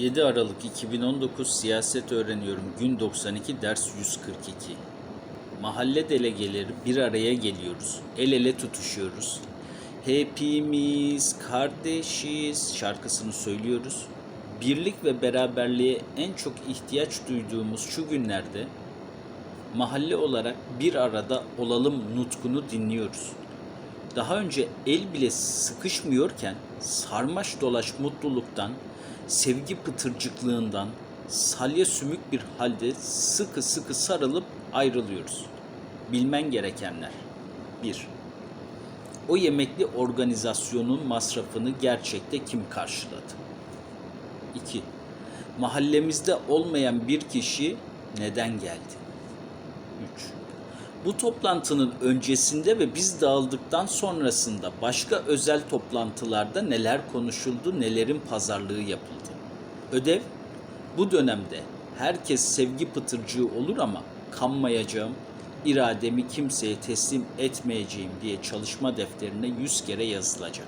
7 Aralık 2019 Siyaset Öğreniyorum Gün 92 Ders 142 Mahalle delegeleri bir araya geliyoruz. El ele tutuşuyoruz. Hepimiz kardeşiz şarkısını söylüyoruz. Birlik ve beraberliğe en çok ihtiyaç duyduğumuz şu günlerde mahalle olarak bir arada olalım nutkunu dinliyoruz. Daha önce el bile sıkışmıyorken sarmaş dolaş mutluluktan, sevgi pıtırcıklığından salya sümük bir halde sıkı sıkı sarılıp ayrılıyoruz. Bilmen gerekenler 1. O yemekli organizasyonun masrafını gerçekte kim karşıladı? 2. Mahallemizde olmayan bir kişi neden geldi? 3. Bu toplantının öncesinde ve biz dağıldıktan sonrasında başka özel toplantılarda neler konuşuldu, nelerin pazarlığı yapıldı. Ödev bu dönemde herkes sevgi pıtırcığı olur ama kanmayacağım, irademi kimseye teslim etmeyeceğim diye çalışma defterine yüz kere yazılacak.